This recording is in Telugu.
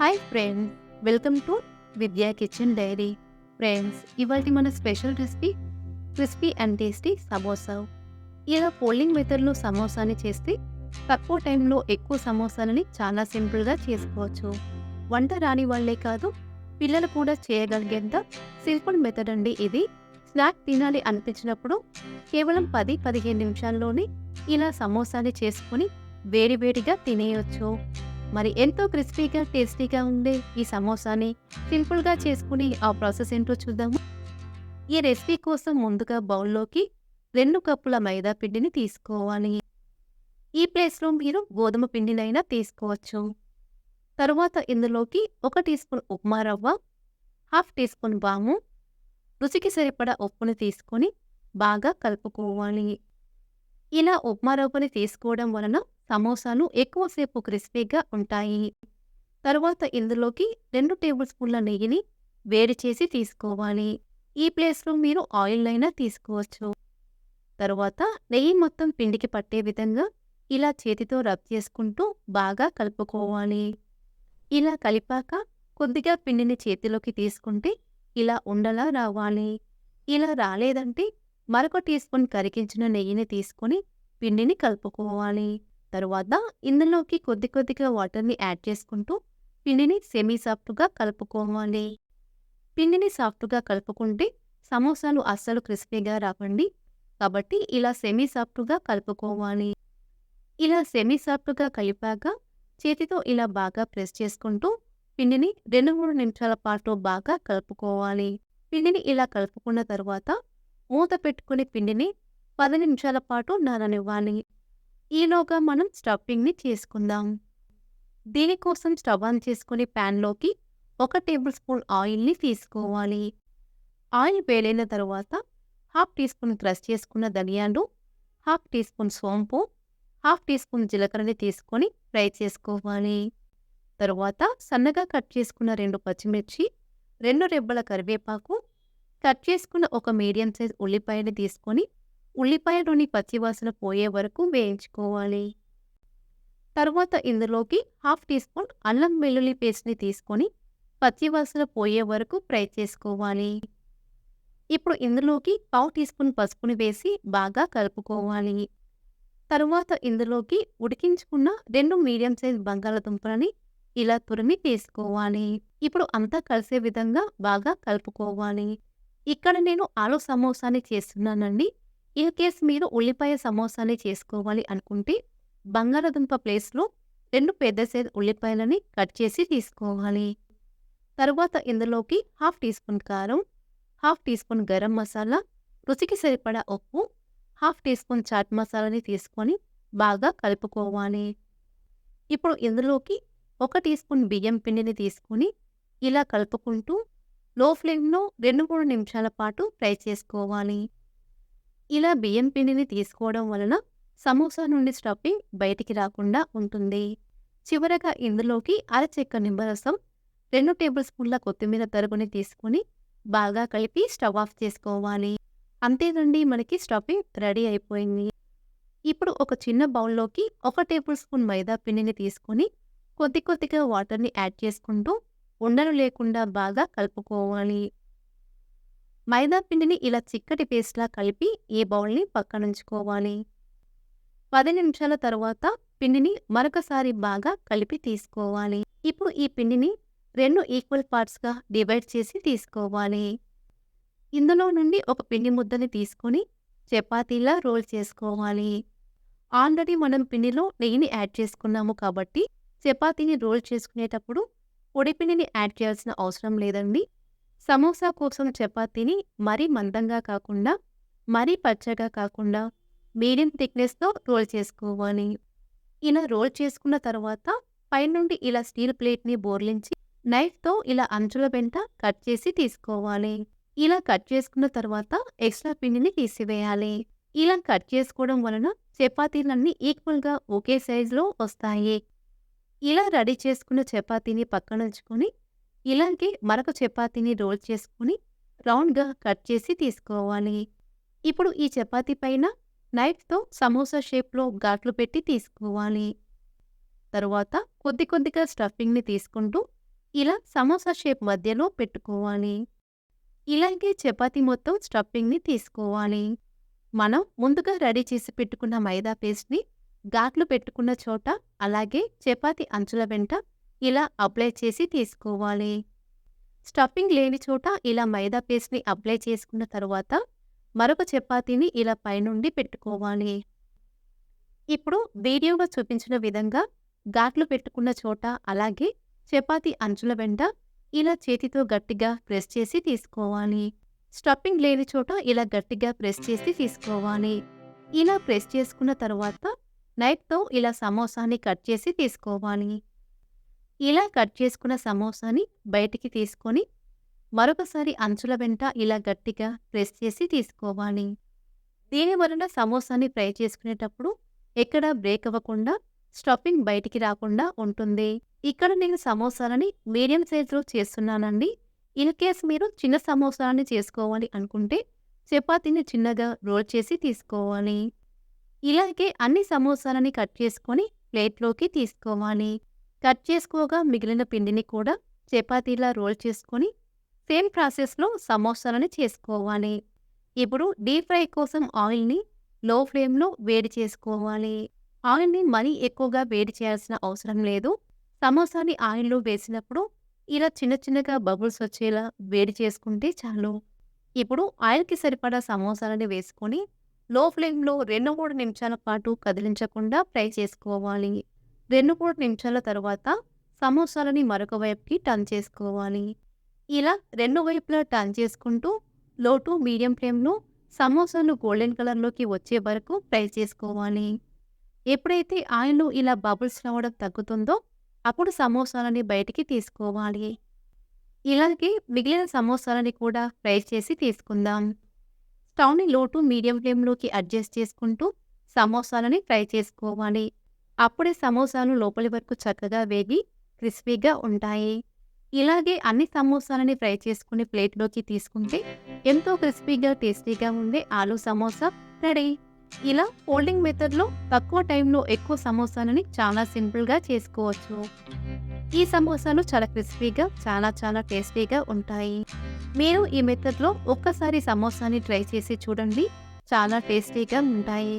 Hi friends welcome to Vidya kitchen diary friends ఇవాళ మన special recipe crispy and tasty samosa ఇలా పోలింగ్ మెథడ్లో సమోసాని చేస్తే తక్కువ టైంలో ఎక్కువ సమోసాలని చాలా సింపుల్గా చేసుకోవచ్చు. వంట రాని వాళ్ళే కాదు పిల్లలు కూడా చేయగలిగేంత సింపుల్ మెథడ్ అండి ఇది. స్నాక్ తినాలి అనిపించినప్పుడు కేవలం పది పదిహేను నిమిషాల్లోనే ఇలా సమోసాని చేసుకుని వేడివేడిగా తినేయొచ్చు. మరి ఎంతో క్రిస్పీగా టేస్టీగా ఉండే ఈ సమోసాని సింపుల్గా చేసుకుని ఆ ప్రాసెస్ ఏంటో చూద్దాము. ఈ రెసిపీ కోసం ముందుగా బౌల్లోకి రెండు కప్పుల మైదా పిండిని తీసుకోవాలి. ఈ ప్లేస్లో మీరు గోధుమ పిండినైనా తీసుకోవచ్చు. తరువాత ఇందులోకి ఒక టీ స్పూన్ ఉప్మా రవ్వ హాఫ్ టీ స్పూన్ బాము రుచికి సరిపడా ఉప్పుని తీసుకొని బాగా కలుపుకోవాలి. ఇలా ఉప్మా రవ్వని తీసుకోవడం వలన సమోసాలు ఎక్కువసేపు క్రిస్పీగా ఉంటాయి. తరువాత ఇందులోకి రెండు టేబుల్ స్పూన్ల నెయ్యిని వేడి చేసి తీసుకోవాలి. ఈ ప్లేస్లో మీరు ఆయిల్ అయినా తీసుకోవచ్చు. తరువాత నెయ్యి మొత్తం పిండికి పట్టే విధంగా ఇలా చేతితో రబ్ చేసుకుంటూ బాగా కలుపుకోవాలి. ఇలా కలిపాక కొద్దిగా పిండిని చేతిలోకి తీసుకుంటే ఇలా ఉండలా రావాలి. ఇలా రాలేదంటే మరొక టీ స్పూన్ కరిగించిన నెయ్యిని తీసుకొని పిండిని కలుపుకోవాలి. తరువాత ఇందులోకి కొద్ది కొద్దిగా వాటర్ని యాడ్ చేసుకుంటూ పిండిని సెమీ సాఫ్ట్గా కలుపుకోవాలి. పిండిని సాఫ్ట్గా కలుపుకుంటే సమోసాలు అస్సలు క్రిస్పీగా రావండి. కాబట్టి ఇలా సెమీ సాఫ్ట్గా కలుపుకోవాలి. ఇలా సెమీ సాఫ్ట్గా కలిపాక చేతితో ఇలా బాగా ప్రెస్ చేసుకుంటూ పిండిని రెండు మూడు నిమిషాల పాటు బాగా కలుపుకోవాలి. పిండిని ఇలా కలుపుకున్న తర్వాత మూత పెట్టుకుని పిండిని పది నిమిషాల పాటు నాననివ్వాలి. ఈలోగా మనం స్టఫింగ్ని చేసుకుందాం. దీనికోసం స్టవ్ ఆన్ చేసుకుని ప్యాన్లోకి ఒక టేబుల్ స్పూన్ ఆయిల్ని తీసుకోవాలి. ఆయిల్ వేలైన తర్వాత హాఫ్ టీ స్పూన్ క్రష్ చేసుకున్న ధనియాలు హాఫ్ టీ స్పూన్ సోంపు హాఫ్ టీ స్పూన్ జీలకర్రని తీసుకొని ఫ్రై చేసుకోవాలి. తరువాత సన్నగా కట్ చేసుకున్న రెండు పచ్చిమిర్చి రెండు రెబ్బల కరివేపాకు కట్ చేసుకున్న ఒక మీడియం సైజ్ ఉల్లిపాయని తీసుకొని ఉల్లిపాయలోని పచ్చివాసన పోయే వరకు వేయించుకోవాలి. తరువాత ఇందులోకి హాఫ్ టీ స్పూన్ అల్లం వెల్లుల్లి పేస్ట్ని తీసుకొని పచ్చివాసన పోయే వరకు ఫ్రై చేసుకోవాలి. ఇప్పుడు ఇందులోకి పావు టీ స్పూన్ పసుపుని వేసి బాగా కలుపుకోవాలి. తరువాత ఇందులోకి ఉడికించుకున్న రెండు మీడియం సైజ్ బంగాళదుంపలని ఇలా తురిమి తీసుకోవాలి. ఇప్పుడు అంతా కలిసే విధంగా బాగా కలుపుకోవాలి. ఇక్కడ నేను ఆలు సమోసాని చేస్తున్నానండి. ఇన్ కేస్ మీరు ఉల్లిపాయ సమోసాని చేసుకోవాలి అనుకుంటే బంగాళదుంప ప్లేస్లో రెండు పెద్ద సైజ్ ఉల్లిపాయలని కట్ చేసి తీసుకోవాలి. తరువాత ఇందులోకి హాఫ్ టీ స్పూన్ కారం half teaspoon garam masala రుచికి సరిపడా ఉప్పు హాఫ్ టీ స్పూన్ చాట్ మసాలాని తీసుకొని బాగా కలుపుకోవాలి. ఇప్పుడు ఇందులోకి ఒక టీ స్పూన్ బియ్యం పిండిని తీసుకొని ఇలా కలుపుకుంటూ లో ఫ్లేమ్లో రెండు మూడు నిమిషాల పాటు ఫ్రై చేసుకోవాలి. ఇలా బియ్యం పిండిని తీసుకోవడం వలన సమోసా నుండి స్టఫింగ్ బయటికి రాకుండా ఉంటుంది. చివరగా ఇందులోకి అరచెక్క నిమ్మరసం రెండు టేబుల్ స్పూన్ల కొత్తిమీర తరుగుని తీసుకొని బాగా కలిపి స్టవ్ ఆఫ్ చేసుకోవాలి. అంతేనండి మనకి స్టఫింగ్ రెడీ అయిపోయింది. ఇప్పుడు ఒక చిన్న బౌల్లోకి ఒక టేబుల్ స్పూన్ మైదా పిండిని తీసుకొని కొద్ది కొద్దిగా వాటర్ని యాడ్ చేసుకుంటూ ఉండలు లేకుండా బాగా కలుపుకోవాలి. మైదా పిండిని ఇలా చిక్కటి పేస్ట్లా కలిపి ఈ బౌల్ని పక్కనుంచుకోవాలి పది నిమిషాల తర్వాత పిండిని మరొకసారి బాగా కలిపి తీసుకోవాలి. ఇప్పుడు ఈ పిండిని రెండు ఈక్వల్ పార్ట్స్గా డివైడ్ చేసి తీసుకోవాలి. ఇందులో నుండి ఒక పిండి ముద్దని తీసుకొని చపాతీలా రోల్ చేసుకోవాలి. ఆల్రెడీ మనం పిండిలో నెయ్యిని యాడ్ చేసుకున్నాము కాబట్టి చపాతీని రోల్ చేసుకునేటప్పుడు పొడి పిండిని యాడ్ చేయాల్సిన అవసరం లేదండి. సమోసా కోసం చపాతీని మరీ మందంగా కాకుండా మరీ పచ్చగా కాకుండా మీడియం థిక్నెస్తో రోల్ చేసుకోవాలి. ఇలా రోల్ చేసుకున్న తర్వాత పైనుండి ఇలా స్టీల్ ప్లేట్ని బోర్లించి నైఫ్తో ఇలా అంచుల వెంట కట్ చేసి తీసుకోవాలి. ఇలా కట్ చేసుకున్న తర్వాత ఎక్స్ట్రా పిండిని తీసివేయాలి. ఇలా కట్ చేసుకోవడం వలన చపాతీలన్నీ ఈక్వల్గా ఒకే సైజులో వస్తాయి. ఇలా రెడీ చేసుకున్న చపాతీని పక్కనుంచుకొని ఇలాగే మరొక చపాతీని రోల్ చేసుకుని రౌండ్గా కట్ చేసి తీసుకోవాలి ఇప్పుడు ఈ చపాతీ పైన నైఫ్తో సమోసా షేప్లో ఘాట్లు పెట్టి తీసుకోవాలి తరువాత కొద్ది కొద్దిగా స్టఫింగ్ని తీసుకుంటూ ఇలా సమోసా షేప్ మధ్యలో పెట్టుకోవాలి. ఇలాగే చపాతీ మొత్తం స్టఫింగ్‌ని తీసుకోవాలి. మనం ముందుగా రెడీ చేసి పెట్టుకున్న మైదా పేస్ట్‌ని ఘాట్లు పెట్టుకున్న చోట, అలాగే చపాతీ అంచుల వెంట ఇలా అప్లై చేసి తీసుకోవాలి. స్టఫింగ్ లేని చోట ఇలా మైదా పేస్ట్‌ని అప్లై చేసుకున్న తర్వాత మరొక చపాతీని ఇలా పైనుండి పెట్టుకోవాలి. ఇప్పుడు వీడియోలో చూపించిన విధంగా ఘాట్లు పెట్టుకున్న చోట, అలాగే చపాతీ అంచుల వెంట ఇలా చేతితో గట్టిగా ప్రెస్ చేసి తీసుకోవాలి. స్టఫింగ్ లేని చోట ఇలా గట్టిగా ప్రెస్ చేసి తీసుకోవాలి. ఇలా ప్రెస్ చేసుకున్న తరువాత నైఫ్‌తో ఇలా సమోసాని కట్ చేసి తీసుకోవాలి. ఇలా కట్ చేసుకున్న సమోసాని బయటికి తీసుకొని, మరొకసారి అంచుల వెంట ఇలా గట్టిగా ప్రెస్ చేసి తీసుకోవాలి. దీని వలన సమోసాని ఫ్రై చేసుకునేటప్పుడు ఎక్కడా బ్రేక్ అవ్వకుండా, స్టఫింగ్ బయటికి రాకుండా ఉంటుంది. ఇక్కడ నేను సమోసాలని మీడియం సైజులో చేస్తున్నానండి. ఇన్‌కేస్ మీరు చిన్న సమోసాలని చేసుకోవాలి అనుకుంటే, చపాతీని చిన్నగా రోల్ చేసి తీసుకోవాలి. ఇలాగే అన్ని సమోసాలని కట్ చేసుకొని ప్లేట్‌లోకి తీసుకోవాలి. కట్ చేసుకోగా మిగిలిన పిండిని కూడా చపాతీలా రోల్ చేసుకొని, సేమ్ ప్రాసెస్‌లో సమోసాలని చేసుకోవాలి. ఇప్పుడు డీప్ ఫ్రై కోసం ఆయిల్‌ని లో ఫ్లేమ్‌లో వేడి చేసుకోవాలి. ఆయిల్‌ని మరీ ఎక్కువగా వేడి చేయాల్సిన అవసరం లేదు. సమోసాని ఆయిల్‌లో వేసినప్పుడు ఇలా చిన్న చిన్నగా బబుల్స్ వచ్చేలా వేడి చేసుకుంటే చాలు. ఇప్పుడు ఆయిల్‌కి సరిపడా సమోసాలని వేసుకొని, లో ఫ్లేమ్‌లో 2, 3 నిమిషాల పాటు కదిలించకుండా ఫ్రై చేసుకోవాలి. 2, 3 నిమిషాల తరువాత సమోసాలని మరొక వైపుకి టర్న్ చేసుకోవాలి. ఇలా రెండు వైపులా టర్న్ చేసుకుంటూ లో టు మీడియం ఫ్లేమ్‌లో సమోసాలు గోల్డెన్ కలర్‌లోకి వచ్చే వరకు ఫ్రై చేసుకోవాలి. ఎప్పుడైతే ఆయిల్ ఇలా బబుల్స్ రావడం తగ్గుతుందో, అప్పుడు సమోసాలని బయటికి తీసుకోవాలి. ఇలాగే మిగిలిన సమోసాలని కూడా ఫ్రై చేసి తీసుకుందాం. స్టవ్‌ని లో టు మీడియం ఫ్లేమ్‌లోకి అడ్జస్ట్ చేసుకుంటూ సమోసాలని ఫ్రై చేసుకోవాలి. అప్పుడే సమోసాలు లోపలి వరకు చక్కగా వేగి క్రిస్పీగా ఉంటాయి. ఇలాగే అన్ని సమోసాలని ఫ్రై చేసుకుని ప్లేట్‌లోకి తీసుకుంటే ఎంతో క్రిస్పీగా, టేస్టీగా ఉండే ఆలూ సమోసా రెడీ. ఇలా ఫోల్డింగ్ మెథడ్‌లో తక్కువ టైంలో ఎక్కువ సమోసాలని చాలా సింపుల్‌గా చేసుకోవచ్చు. ఈ సమోసాలు చాలా క్రిస్పీగా, చాలా చాలా టేస్టీగా ఉంటాయి. మీరు ఈ మెథడ్‌లో ఒక్కసారి సమోసాని ట్రై చేసి చూడండి. చాలా టేస్టీగా ఉంటాయి.